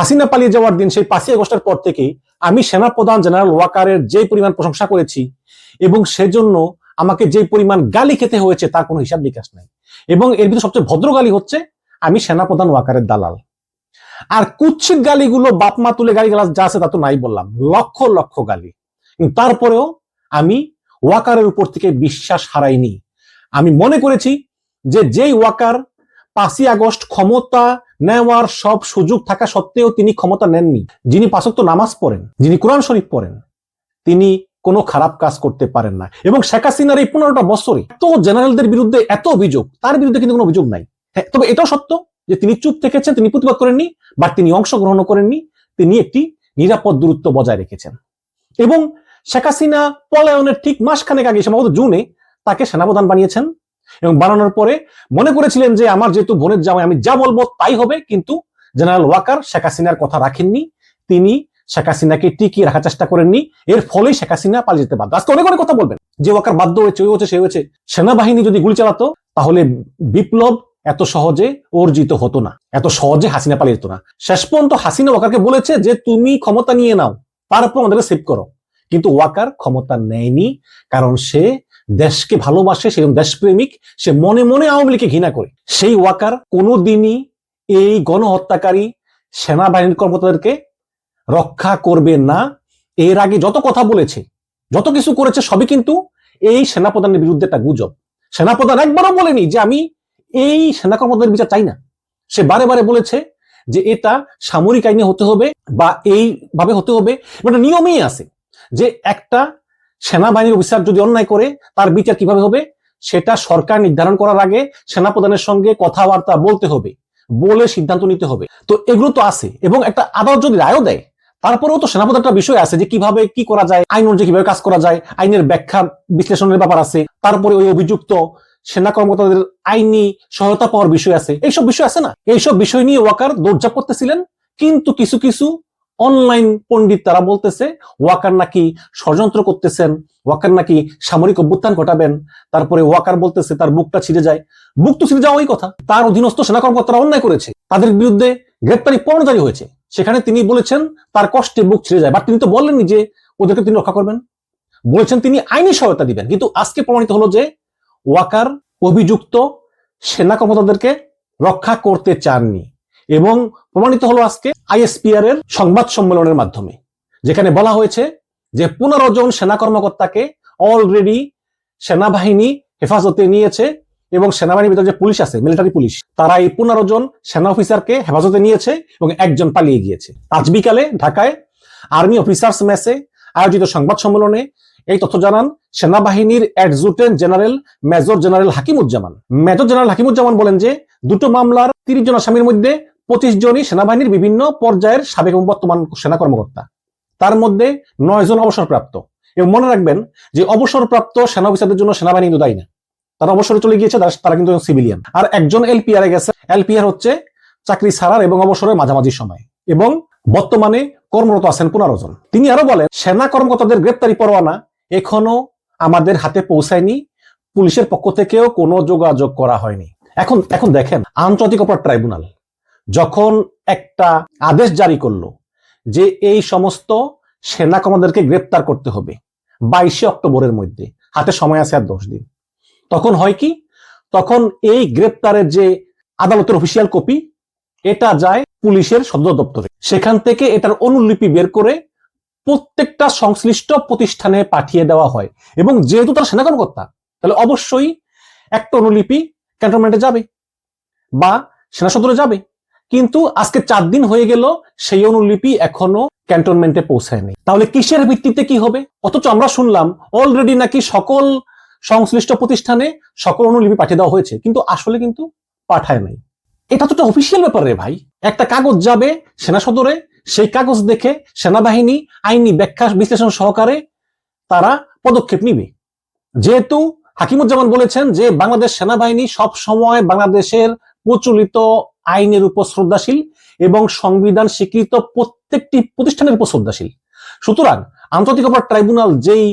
হাসিনা পালিয়ে যাওয়ার দিন, সেই পাঁচই আগস্টের পর থেকে আমি সেনাপ্রধান জেনারেল ওয়াকারের যে পরিমাণ প্রশংসা করেছি এবং সেজন্য আমাকে যে পরিমাণ গালি খেতে হয়েছে তার কোনো হিসাব নিকাশ নাই। এবং এর ভিতরে সবচেয়ে ভদ্র গালি হচ্ছে আমি সেনাপ্রধান ওয়াকারের দালাল। আর কুচ্ছিত গালিগুলো বাপমা তুলে গালি গালাজ যা আছে তা তো নাই বললাম, লক্ষ লক্ষ গালি। তারপরেও আমি ওয়াকারের উপর থেকে বিশ্বাস হারাইনি। আমি মনে করেছি যে যেই ওয়াকার পাঁচই আগস্ট ক্ষমতা নেওয়ার সব সুযোগ থাকা সত্ত্বেও তিনি ক্ষমতা নেননি। যিনি পাঁচক নামাজ পড়েন, যিনি কোরআন শরীফ পড়েন, তিনি কোনো খারাপ কাজ করতে পারেন না। এবং শেখ হাসিনার এই পনেরোটা বছরে এত জেনারেলদের বিরুদ্ধে এত অভিযোগ, তার বিরুদ্ধে কিন্তু কোনো অভিযোগ নাই। হ্যাঁ তবে এটাও সত্য যে তিনি চুপ থেকেছেন, তিনি প্রতিবাদ করেননি, বা তিনি অংশগ্রহণ করেননি, তিনি একটি নিরাপদ দূরত্ব বজায় রেখেছেন। এবং শেখ হাসিনা পলায়নের ঠিক মাসখানেক আগে, সম্ভবত জুনে, তাকে সেনাপ্রধান বানিয়েছেন। এবং বানানোর পরে মনে করেছিলেন যে আমার যেহেতু বোনের জামাই, আমি যা বলব তাই হবে, কিন্তু জেনারেল ওয়াকার শেখ হাসিনার কথা রাখেননি। তিনি শেখ হাসিনাকে টিকিয়ে রাখার চেষ্টা করেননি। এর ফলেই শেখ হাসিনা পালিয়ে যেতে বাধ্য। আজকে অনেক অনেক কথা বলবেন। যে ওয়াকার বাধ্য হয়েছে, ওই হচ্ছে সে হয়েছে সেনাবাহিনী যদি গুলি চালাতো, তাহলে বিপ্লব এত সহজে অর্জিত হতো না। এত সহজে হাসিনা পালিয়ে যেত না। শেষ পর্যন্ত হাসিনা ওয়াকারকে বলেছে যে, তুমি ক্ষমতা নিয়ে নাও। তারপর আমাদেরকে সেভ করো। কিন্তু ওয়াকার ক্ষমতা নেয়নি, কারণ সে দেশকে ভালোবাসে, সে দেশপ্রেমিক, সে মনে মনে আওয়ামী লীগকে ঘৃণা করে। সেই ওয়াকার কোনোদিনই এই গণহত্যাকারী সেনাবাহিনীর কর্মকর্তাদেরকে রক্ষা করবে না। এর আগে যত কথা বলেছে, যত কিছু করেছে, সবই কিন্তু এই সেনাপ্রধানের বিরুদ্ধে একটা গুজব। সেনাপ্রধান একবারও বলেনি যে আমি এই সেনা কর্মকর্তাদের বিচার চাই না। সে বারে বারে বলেছে যে এটা সামরিক আইনে হতে হবে বা এইভাবে হতে হবে। একটা নিয়মেই আছে যে একটা সেনাবাহিনীর অফিসার যদি অন্যায় করে, তার বিচার কীভাবে হবে? সেটা সরকার নির্ধারণ করার আগে সেনাপ্রধানের সঙ্গে কথাবার্তা বলতে হবে, বলে সিদ্ধান্ত নিতে হবে। তো এগুলো তো আছে এবং একটা আদালত যদি রায়ও দেয়, তারপরেও তো সেনাপ্রধান একটা বিষয় আছে যে কীভাবে কি করা যায়, আইন অনুযায়ী কীভাবে কাজ করা যায়, আইনের ব্যাখ্যা বিশ্লেষণের ব্যাপার আছে, তারপরে ওই অভিযুক্ত সেনা কর্মকর্তাদের আইনি সহায়তা পাওয়ার বিষয় আছে। এইসব বিষয় আছে না? এইসব বিষয় নিয়ে ওয়াকার দৌড়ঝাপ করতেছিলেন কিন্তু কিছু কিছু অনলাইন পণ্ডিত তারা বলতেছে, ওয়াকার নাকি ষড়যন্ত্র করতেছেন, ওয়াকার নাকি সামরিক অভ্যুত্থান ঘটাবেন। তারপরে ওয়াকার বলতেছে, তার বুকটা ছিঁড়ে যায়। বুক তো ছিঁড়ে যাওয়াই কথা। তার অধীনস্থ সেনা কর্মকর্তারা অন্যায় করেছে। তাদের বিরুদ্ধে গ্রেপ্তারি পরোয়ানা জারি হয়েছে। সেখানে তিনি বলেছেন, তার কষ্টে বুক ছিঁড়ে যায়। বাট তিনি তো বললেননি যে, ওদেরকে তিনি রক্ষা করবেন। বলেছেন তিনি আইনি সহায়তা দিবেন। কিন্তু আজকে প্রমাণিত হলো যে, ওয়াকার অভিযুক্ত সেনা কর্মকর্তাদেরকে রক্ষা করতে চাননি। এবং প্রমাণিত হলো আজকে আইএসপিআর এর সংবাদ সম্মেলনের মাধ্যমে, যেখানে বলা হয়েছে যে পনেরো জন সেনা কর্মকর্তাকে অলরেডি সেনাবাহিনী হেফাজতে নিয়েছে এবং সেনাবাহিনীর ভিতরে যে পুলিশ আছে মিলিটারি পুলিশ, তারা এই পনেরো জন সেনা অফিসারকে হেফাজতে নিয়েছে এবং একজন পালিয়ে গিয়েছে। আজ বিকালে ঢাকায় আর্মি অফিসার্স মেসে আয়োজিত সংবাদ সম্মেলনে এই তথ্য জানান সেনাবাহিনীর adjutant general major general Hakimuzzaman. Major general Hakimuzzaman বলেন যে, দুটো মামলার তিরিশ জন আসামির মধ্যে পঁচিশ জনই সেনাবাহিনীর বিভিন্ন পর্যায়ের সাবেক এবং বর্তমান সেনা কর্মকর্তা। তার মধ্যে নয় জন অবসরপ্রাপ্ত। এবং মনে রাখবেন যে অবসরপ্রাপ্ত সেনা অফিসারদের জন্য সেনাবাহিনী কিন্তু দায়ী না। তারা অবসরে চলে গিয়েছে, তারা কিন্তু সিভিলিয়ান আর একজন এলপিআর গেছে। এলপিআর হচ্ছে চাকরি ছাড়ার এবং অবসরের মাঝামাঝি সময়। এবং বর্তমানে কর্মরত আছেন পনেরো জন। তিনি আরও বলেন, সেনা কর্মকর্তাদের গ্রেপ্তারি পরোয়ানা এখনও আমাদের হাতে পৌঁছায়নি। পুলিশের পক্ষ থেকেও কোনো যোগাযোগ করা হয়নি। এখন এখন দেখেন, আন্তর্জাতিক অপরাধ ট্রাইব্যুনাল যখন একটা আদেশ জারি করল যে এই সমস্ত সেনা কমান্ডারকে গ্রেপ্তার করতে হবে বাইশে অক্টোবরের মধ্যে, হাতে সময় আছে আর দশ দিন। তখন হয় কি? তখন এই গ্রেপ্তারের যে আদালতের অফিসিয়াল কপি এটা যায় পুলিশের সদর দপ্তরে। সেখান থেকে এটার অনুলিপি বের করে প্রত্যেকটা সংশ্লিষ্ট প্রতিষ্ঠানে পাঠিয়ে দেওয়া হয়। এবং যেহেতু তারা সেনা কর্মকর্তা, তাহলে অবশ্যই একটা অনুলিপি ক্যান্টনমেন্টে যাবে বা সেনা সদরে যাবে। কিন্তু আজকে চার দিন হয়ে গেল, সেই অনুলিপি এখনও ক্যান্টনমেন্টে পৌঁছায়নি। তাহলে কিসের ভিত্তিতে কি হবে? অথচ আমরা শুনলাম অলরেডি নাকি সকল সংশ্লিষ্ট প্রতিষ্ঠানে সকল অনুলিপি পাঠিয়ে দেওয়া হয়েছে, কিন্তু আসলে কিন্তু পাঠায় নাই। এটা তো অফিসিয়াল ব্যাপার রে ভাই। একটা কাগজ যাবে সেনা সদরে, সেই কাগজ দেখে সেনাবাহিনী, আইনি ব্যাখ্যা বিশ্লেষণ সহকারে তারা পদক্ষেপ নিবে। যেহেতু হাকিমুজ্জামান বলেছেন যে বাংলাদেশ সেনাবাহিনী সব সময় বাংলাদেশের প্রচলিত আইনের উপর শ্রদ্ধাশীল এবং সংবিধান স্বীকৃত প্রত্যেকটি প্রতিষ্ঠানের উপর শ্রদ্ধাশীল। সুতরাং আন্তর্জাতিক অপরাধ ট্রাইব্যুনাল যেই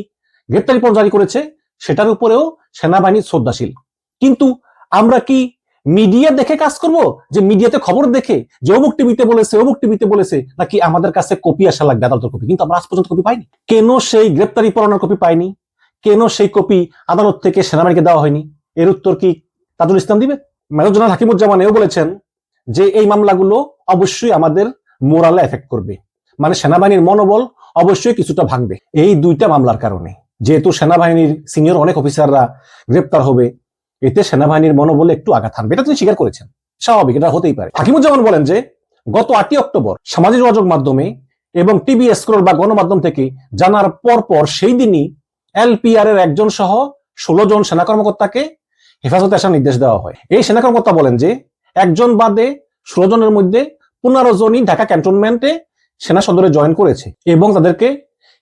গ্রেপ্তারি পর জারি করেছে, সেটার উপরেও সেনাবাহিনী শ্রদ্ধাশীল। কিন্তু আমরা কি মিডিয়া দেখে কাজ করব? যে মিডিয়াতে খবর দেখে যে অমুক টিভিতে বলেছে, অমুক টিভিতে বলেছে, নাকি আমাদের কাছে কপি আসা লাগবে আদালতের কপি? কিন্তু আমরা আজ পর্যন্ত কপি পাইনি। কেন সেই গ্রেপ্তারি পরোয়ানার কপি পাইনি? কেন সেই কপি আদালত থেকে সেনাবাহিনীকে দেওয়া হয়নি? এর উত্তর কি তাজুল ইসলাম দিবে? মেজর জেনারেল হাকিমুজ্জামান এও বলেছেন যে এই মামলাগুলো অবশ্যই আমাদের মোরালে এফেক্ট করবে। মানে সেনাবাহিনীর মনোবল অবশ্যই কিছুটা ভাঙবে এই দুইটা মামলার কারণে। যেহেতু সেনাবাহিনীর সিনিয়র অনেক অফিসাররা গ্রেপ্তার হবে, এতে সেনাবাহিনীর মনোবলে একটু আঘাত হানবে। এটা তিনি স্বীকার করেছেন। স্বাভাবিক, এটা হতেই পারে। হাকিমুজ্জামান বলেন যে, গত আটই অক্টোবর সামাজিক যোগাযোগ মাধ্যমে এবং টিভি স্ক্রোল বা গণমাধ্যম থেকে জানার পর পর সেই দিনই এলপিআর এর একজন সহ ষোলো জন সেনা কর্মকর্তাকে হেফাজতে আসার নির্দেশ দেওয়া হয়। এই সেনা কর্মকর্তা বলেন যে একজন বাদে ষোলো জনের মধ্যে পনেরো জনই ঢাকা ক্যান্টনমেন্টে সেনা সদরে জয়েন করেছে এবং তাদেরকে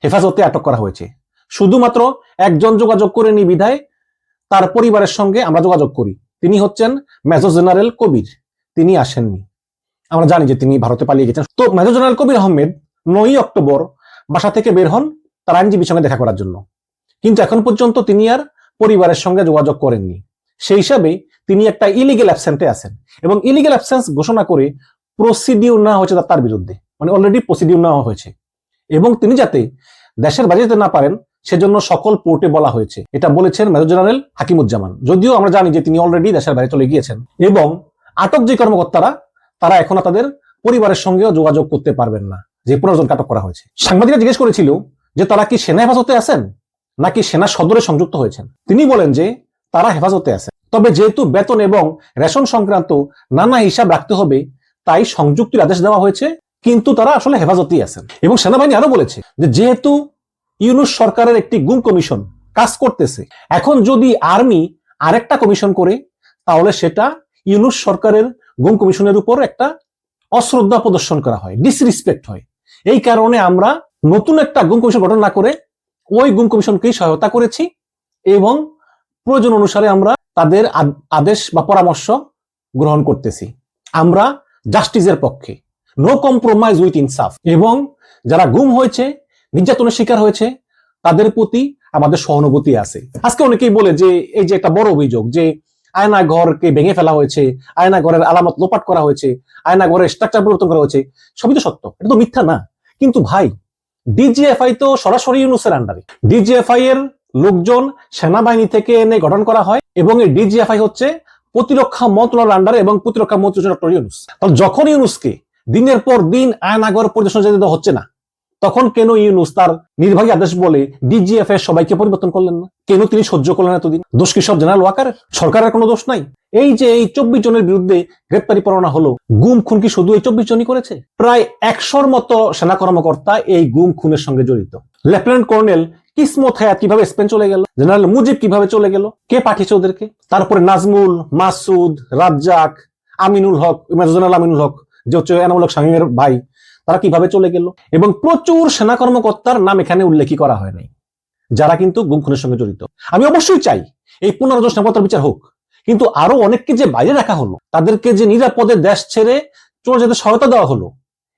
হেফাজতে আটক করা হয়েছে। শুধুমাত্র একজন যোগাযোগ করে নি বিধায় তার পরিবারের সঙ্গে আমরা যোগাযোগ করি। তিনি হচ্ছেন মেজর জেনারেল কবির। তিনি আসেননি। আমরা জানি যে তিনি ভারতে পালিয়ে গেছেন। তো মেজর জেনারেল কবির আহমেদ নয়ই অক্টোবর বাসা থেকে বের হন তার আইনজীবীর সঙ্গে দেখা করার জন্য। কিন্তু এখন পর্যন্ত তিনি আর পরিবারের সঙ্গে যোগাযোগ করেননি। সেই হিসাবে তিনি একটা ইলিগেল অ্যাবসেন্টে আছেন। এবং ইলিগেল অ্যাবসেন্স ঘোষণা করে প্রসিডিউর নেওয়া হয়েছে তার বিরুদ্ধে। মানে অলরেডি প্রসিডিউর নেওয়া হয়েছে। এবং তিনি যাতে দেশের বাইরে যেতে না পারেন, সেজন্য সকল পোর্টে বলা হয়েছে। এটা বলেছেন মেজর জেনারেল হাকিমুজ্জামান। যদিও আমরা জানি যে তিনি অলরেডি দেশের বাইরে চলে গিয়েছেন। এবং আটক যে কর্মকর্তারা, তারা এখন তাদের পরিবারের সঙ্গেও যোগাযোগ করতে পারবেন না, যে পনেরো জনকে আটক করা হয়েছে। সাংবাদিকরা জিজ্ঞেস করেছিল যে তারা কি সেনা হেফাজতে আছেন, নাকি সেনা সদরে সংযুক্ত হয়েছেন? তিনি বলেন যে তারা হেফাজতে আছে। তবে যেহেতু বেতন এবং রেশন সংক্রান্ত নানা হিসাব রাখতে হবে, তাই সংযুক্তির আদেশ দেওয়া হয়েছে, কিন্তু তারা আসলে হেফাজতেই আছেন। এবং সেনাবাহিনী আরও বলেছে যে যেহেতু ইউনুস সরকারের একটি গুম কমিশন কাজ করতেছে, এখন যদি আর্মি আরেকটা কমিশন করে, তাহলে সেটা ইউনুস সরকারের গুম কমিশনের উপর একটা অশ্রদ্ধা প্রদর্শন করা হয় ডিসরিসপেক্ট হয়। এই কারণে আমরা নতুন একটা গুম কমিশন গঠন না করে ওই গুম কমিশনকেই সহায়তা করেছি এবং প্রয়োজন অনুসারে আমরা তাদের আদেশ বা পরামর্শ গ্রহণ করতেছি। আমরা জাস্টিসের পক্ষে। নো কম্প্রোমাইজ উইথ ইনসাফ এবং যারা গুম হয়েছে, নির্যাতনের শিকার হয়েছে, তাদের প্রতি আমাদের সহানুভূতি আছে। আজকে অনেকেই বলে যে, এই যে একটা বড় অভিযোগ যে আয়না ঘরকে ভেঙে ফেলা হয়েছে আয়না ঘরের আলামত লোপাট করা হয়েছে আয়না ঘরের স্ট্রাকচার পরিবর্তন করা হয়েছে, সবই তো সত্য। এটা তো মিথ্যা না। কিন্তু ভাই ডিজিএফআই তো সরাসরি ইউনুসের আন্ডারে ডিজিএফআই এর লোকজন সেনাবাহিনী থেকে এনে গঠন করা হয় এবং এই ডিজিএফআই হচ্ছে প্রতিরক্ষা মন্ত্রণালয়ের আন্ডারে এবং প্রতিরক্ষা মন্ত্রী ডক্টর ইউনুস। তাহলে যখন ইউনুসকে দিনের পর দিন আয়নাগর পরিদর্শন যেতে হচ্ছে না, তখন কেন ইউনুস তার নির্বাহী আদেশ বলে ডিজিএফ এর সবাইকে পরিবর্তন করলেন না? কেন তিনি সহ্য করলেন এতদিন? দোষ কি সব জেনারেল ওয়াকার? সরকারের কোনো দোষ নাই? এই যে এই চব্বিশ জনের বিরুদ্ধে গ্রেপ্তারি পরোয়ানা হলো, গুম খুন কি শুধু এই চব্বিশ জনই করেছে? প্রায় একশোর মতো সেনা কর্মকর্তা এই গুম খুনের সঙ্গে জড়িত। লেফটেন্যান্ট কর্নেল কিসমত হায়াত কীভাবে স্পেন চলে গেল, জেনারেল মুজিব কীভাবে চলে গেল, কে পাঠিয়েছে ওদেরকে? তারপরে নাজমুল, মাসুদ, রাজ্জাক, আমিনুল হক জেনারেল আমিনুল হক, যে হচ্ছে এনামুল হক শামীমের ভাই, তারা কীভাবে চলে গেল? এবং প্রচুর সেনা কর্মকর্তার নাম এখানে উল্লেখই করা হয় নাই, যারা কিন্তু গুম খুনের সঙ্গে জড়িত। আমি অবশ্যই চাই এই পনেরো জন বিচার হোক, কিন্তু আরও অনেককে যে বাইরে রাখা হলো, তাদেরকে যে নিরাপদে দেশ ছেড়ে চলে যেতে সহায়তা দেওয়া হলো,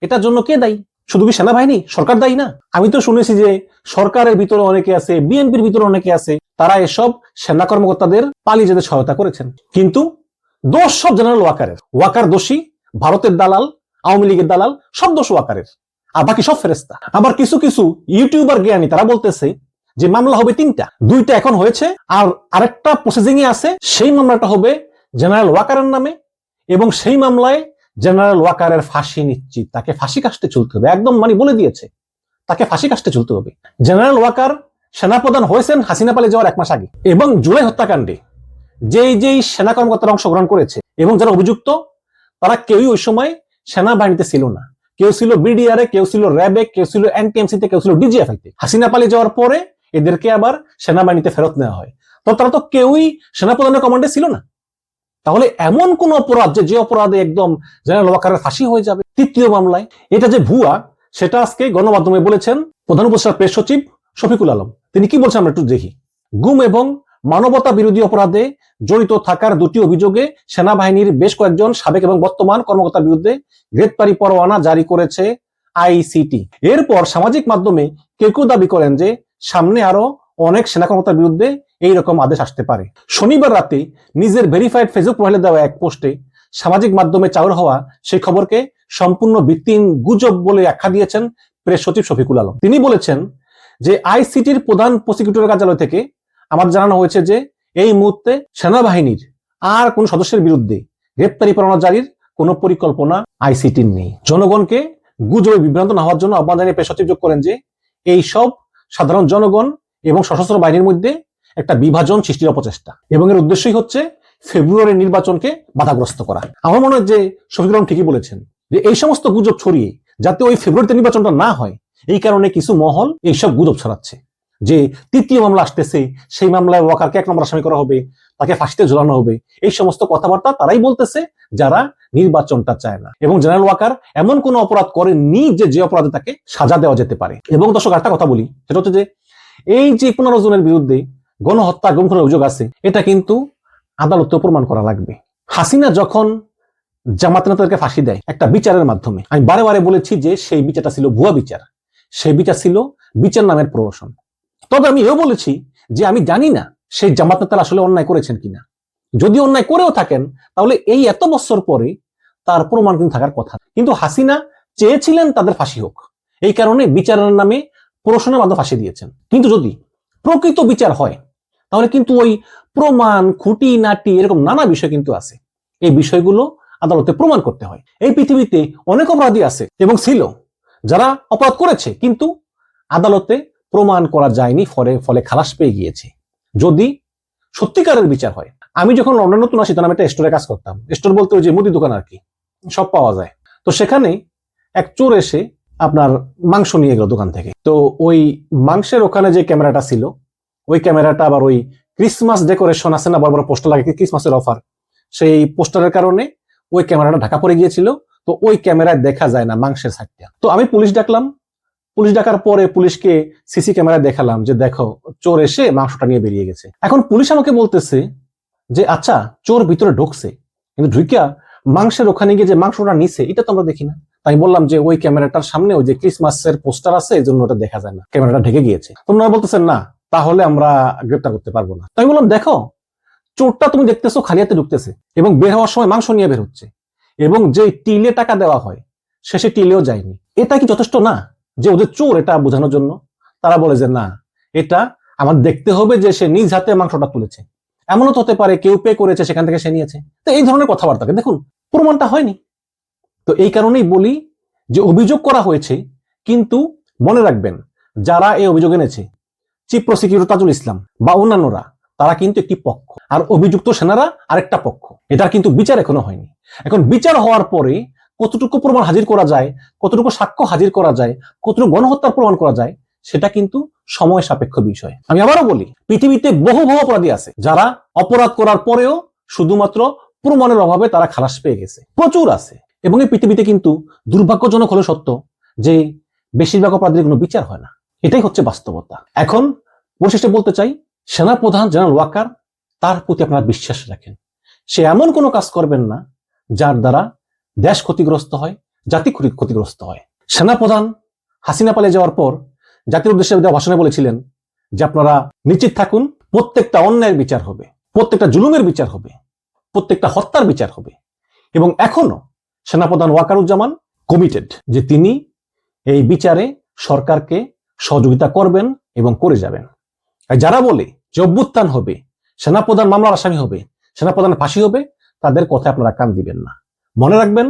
এটার জন্য কে দায়ী? শুধু কি সেনাবাহিনী? সরকার দায়ী না? আমি তো শুনেছি যে সরকারের ভিতরে অনেকে আছে, বিএনপির ভিতরে অনেকে আছে, তারা এসব সেনা কর্মকর্তাদের পালিয়ে যেতে সহায়তা করেছেন। কিন্তু দোষ সব জেনারেল ওয়াকারের ওয়াকার দোষী, ভারতের দালাল, আওয়ামী লীগের দালাল, সব দোষ ওয়াকারের আর বাকি সব ফেরেস্তা আবার কিছু কিছু ইউটিউবার জ্ঞানী তারা বলতেছে যে মামলা হবে তিনটা। দুইটা এখন হয়েছে, আর আরেকটা প্রসেসিং এ আছে। সেই মামলাটা হবে জেনারেল ওয়াকারের নামে, এবং সেই মামলায় জেনারেল ওয়াকারের ফাঁসি নিশ্চিত। তাকে ফাঁসি কাস্টে চলতে হবে। একদম মানে বলে দিয়েছে। তাকে ফাঁসি কাস্টে চলতে হবে। জেনারেল ওয়াকার সেনাপ্রধান হয়েছেন হাসিনা পালিয়ে যাওয়ার এক মাস আগে এবং জুলাই হত্যাকাণ্ডে যেই যেই সেনা কর্মকর্তারা অংশগ্রহণ করেছে এবং যারা অভিযুক্ত, তারা কেউই ওই সময় সেনাবাহিনীতে ছিল না। কেউ ছিল বিডিআর এ কেউ ছিল র্যাবে, কেউ ছিল এনটিএমসি তে কেউ ছিল ডিজিএফআই তে হাসিনা পালিয়ে যাওয়ার পরে এদেরকে আবার সেনাবাহিনীতে ফেরত নেওয়া হয়। তো তারা তো কেউই সেনাপ্রধানের কমান্ডে ছিল না। তাহলে এমন কোন অপরাধ যে যে অপরাধে একদম জেনারেল ওয়াকারের ফাঁসি হয়ে যাবে? তৃতীয় মামলায়, এটা যে ভুয়া, সেটা আজকে গণমাধ্যমে বলেছেন প্রধান উপদেষ্টার প্রেস সচিব শফিকুল আলম। তিনি কি বলছেন আমরা একটু দেখি। গুম এবং মানবতা বিরোধী অপরাধে জড়িত থাকার দুটি অভিযোগে সেনাবাহিনীর বেশ কয়েকজন সাবেক এবং বর্তমান কর্মকর্তার বিরুদ্ধে গ্রেপ্তারি পরোয়ানা জারি করেছে আইসিটি। এরপর সামাজিক মাধ্যমে কেউ কেউ দাবি করেন যে, সামনে আরও অনেক সেনা কর্মকর্তার বিরুদ্ধে এই রকম আদেশ আসতে পারে। শনিবার রাতে নিজের ভেরিফাইড ফেসবুক প্রোফাইলে দেওয়া এক পোস্টে সামাজিক মাধ্যমে চাউর হওয়া সেই খবরকে সম্পূর্ণ ভিত্তিহীন গুজব বলে আখ্যা দিয়েছেন প্রেস সচিব শফিকুল আলম। তিনি বলেছেন যে আইসিটির প্রধান প্রসিকিউটর কার্যালয় থেকে আমার জানানো হয়েছে যে এই মুহূর্তে সেনাবাহিনীর আর কোন সদস্যের বিরুদ্ধে গ্রেপ্তারি পরোয়ানা জারির কোনো পরিকল্পনা আইসিটির নেই। জনগণকে গুজবে বিভ্রান্ত না হওয়ার জন্য আহ্বান জানিয়ে পেশ সচিব যোগ করেন যে এই সব সাধারণ জনগণ এবং সশস্ত্র বাহিনীর মধ্যে একটা বিভাজন সৃষ্টির অপচেষ্টা। এবং এর উদ্দেশ্যই হচ্ছে ফেব্রুয়ারির নির্বাচনকে বাধাগ্রস্ত করা। আমার মনে হয় যে শফিকুর ঠিকই বলেছেন যে এই সমস্ত গুজব ছড়িয়ে যাতে ওই ফেব্রুয়ারিতে নির্বাচনটা না হয়, এই কারণে কিছু মহল এইসব গুজব ছড়াচ্ছে। যে তৃতীয় মামলা আসতেছে, সেই মামলায় ওয়াকারকে এক নম্বর আসামি করা হবে, তাকে ফাঁসিতে ঝোলানো হবে, এই সমস্ত কথাবার্তা তারাই বলতেছে যারা নির্বাচনটা চায় না। এবং জেনারেল ওয়াকার এমন কোন অপরাধ করেনি যে যে অপরাধে তাকে সাজা দেওয়া যেতে পারে। এবং দর্শক একটা কথা বলি, সেটা হচ্ছে যে এই যে পনেরো জনের বিরুদ্ধে গণহত্যা গুম খুনের অভিযোগ আছে। এটা কিন্তু আদালতে প্রমাণ করা লাগবে। হাসিনা যখন জামাত নেতাদেরকে ফাঁসি দেয় একটা বিচারের মাধ্যমে, আমি বারে বারে বলেছি যে সেই বিচারটা ছিল ভুয়া বিচার। সেই বিচার ছিল বিচার নামের প্রহসন। তবে আমি এও বলেছি যে আমি জানি না সেই জামাত নেতারা আসলে অন্যায় করেছেন কিনা। যদি অন্যায় করেও থাকেন, তাহলে এই এত বছর পরে তার প্রমাণ কিন্তু থাকার কথা। কিন্তু হাসিনা চেয়েছিলেন তাদের ফাঁসি হোক। এই কারণে বিচারের নামে প্রশ্নের মাধ্যমে ফাঁসি দিয়েছেন। কিন্তু যদি প্রকৃত বিচার হয় তাহলে কিন্তু ওই প্রমাণ খুঁটি নাটি এরকম নানা বিষয় কিন্তু আছে। এই বিষয়গুলো আদালতে প্রমাণ করতে হয়। এই পৃথিবীতে অনেক অপরাধী আছে এবং ছিল, যারা অপরাধ করেছে, কিন্তু আদালতে প্রমাণ করা যায়নি, ফলে ফলে খালাস পেয়ে গিয়েছে। যদি সত্যিকারের বিচার হয়, আমি যখন লন্ডন নতুন আসি তখন আমি একটা স্টোরে কাজ করতাম। স্টোর বলতে ওই যে মুদি দোকান আর কি, সব পাওয়া যায়। তো সেখানে এক চোর এসে আপনার মাংস নিয়ে গেল দোকান থেকে। তো ওই মাংসের ওখানে যে ক্যামেরাটা ছিল ওই ক্যামেরাটা আবার ওই ক্রিসমাস ডেকোরেশন আছে না? বড় পোস্টার লাগে ক্রিসমাসের অফার সেই পোস্টারের কারণে ওই ক্যামেরাটা ঢাকা পড়ে গিয়েছিল। তো ওই ক্যামেরায় দেখা যায় না মাংসের সাইডটা। তো আমি পুলিশ ডাকলাম। পুলিশ ডাকার পরে পুলিশকে সিসি ক্যামেরায় দেখালাম যে, দেখো, চোর এসে মাংসটা নিয়ে বেরিয়ে গেছে। এখন পুলিশ আমাকে বলতেছে যে আচ্ছা চোর ভিতরে ঢুকছে। কিন্তু ঢুকিয়া মাংসের ওখানে গিয়ে যে মাংসটা নিছে, এটা তো আমরা দেখি না। তাই বললাম যে, ওই ক্যামেরাটার সামনে ওই যে ক্রিসমাসের পোস্টার আছে এই জন্য ওটা দেখা যায় না। ক্যামেরাটা ঢেকে গিয়েছে। তোমরা বলতেছেন, না তাহলে আমরা গ্রেপ্তার করতে পারব না। তাই বললাম, দেখো, চোরটা তুমি দেখতেছো খালি হাতে ঢুকতেছে এবং বের হওয়ার সময় মাংস নিয়ে বের হচ্ছে এবং যে টিলে টাকা দেওয়া হয় শেষে টিলেও যায়নি। এটা কি যথেষ্ট না যে ওদের চোর এটা বোঝানোর জন্য? তারা বলে যে, না, এটা আমার দেখতে হবে যে সে নিজ হাতে মাংসটা তুলেছে। এমনও তো হতে পারে কেউ পে করেছে, সেখান থেকে সে নিয়েছে। তো এই ধরনের কথাবার্তাকে দেখুন, প্রমাণটা হয়নি। তো এই কারণেই বলি যে, অভিযোগ করা হয়েছে, কিন্তু মনে রাখবেন, যারা এই অভিযোগ এনেছে চিফ প্রসিকিউটর তাজুল ইসলাম বা অন্যান্যরা, তারা কিন্তু একটি পক্ষ। আর অভিযুক্ত সেনারা আরেকটা পক্ষ। এটার কিন্তু বিচার এখনও হয়নি। এখন বিচার হওয়ার পরে কতটুকু প্রমাণ হাজির করা যায়, কতটুকু সাক্ষ্য হাজির করা যায়, কতটুকু গণহত্যার প্রমাণ করা যায়, সেটা কিন্তু সময় সাপেক্ষ বিষয়। আমি আবারও বলি, পৃথিবীতে বহু বহু অপরাধী আছে, যারা অপরাধ করার পরেও শুধুমাত্র প্রমাণের অভাবে তারা খালাস পেয়ে গেছে। প্রচুর আছে। এবং এই পৃথিবীতে কিন্তু দুর্ভাগ্যজনক হলো সত্য যে বেশিরভাগ অপরাধীর কোনো বিচার হয় না। এটাই হচ্ছে বাস্তবতা। এখন পরিশেষে বলতে চাই, সেনাপ্রধান জেনারেল ওয়াকার তার প্রতি আপনারা বিশ্বাস রাখেন। সে এমন কোনো কাজ করবেন না যার দ্বারা দেশ ক্ষতিগ্রস্ত হয়, জাতি ক্ষতি- ক্ষতিগ্রস্ত হয়। সেনাপ্রধান হাসিনা পালিয়ে যাওয়ার পর জাতির উদ্দেশ্যে দেওয়া ভাষণে বলেছিলেন যে আপনারা নিশ্চিত থাকুন, প্রত্যেকটা অন্যায়ের বিচার হবে, প্রত্যেকটা জুলুমের বিচার হবে, প্রত্যেকটা হত্যার বিচার হবে। এবং এখনও সেনাপ্রধান ওয়াকারুজ্জামান কমিটেড যে তিনি এই বিচারে সরকারকে সহযোগিতা করবেন এবং করে যাবেন। যারা বলে যে অভ্যুত্থান হবে, সেনাপ্রধান মামলার আসামি হবে সেনাপ্রধান ফাঁসি হবে, তাদের কথা আপনারা কান দিবেন না। মনে রাখবেন,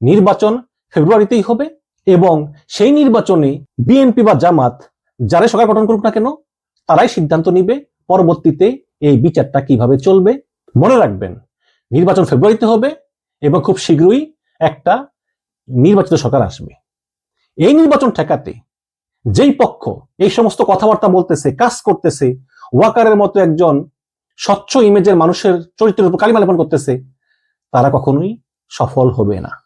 নির্বাচন ফেব্রুয়ারিতেই হবে এবং সেই নির্বাচনে বিএনপি বা জামাত যারাই সরকার গঠন করুক না কেন, তারাই সিদ্ধান্ত নিবে পরবর্তীতে এই বিচারটা কীভাবে চলবে। মনে রাখবেন, নির্বাচন ফেব্রুয়ারিতে হবে এবং খুব শীঘ্রই একটা নির্বাচিত সরকার আসবে। এই নির্বাচন ঠেকাতে যেই পক্ষ এই সমস্ত কথাবার্তা বলতেছে, কাজ করতেছে, ওয়াকারের মতো একজন স্বচ্ছ ইমেজের মানুষের চরিত্রের উপর কালিমা লেপন করতেছে, তারা কখনোই সফল হবে না।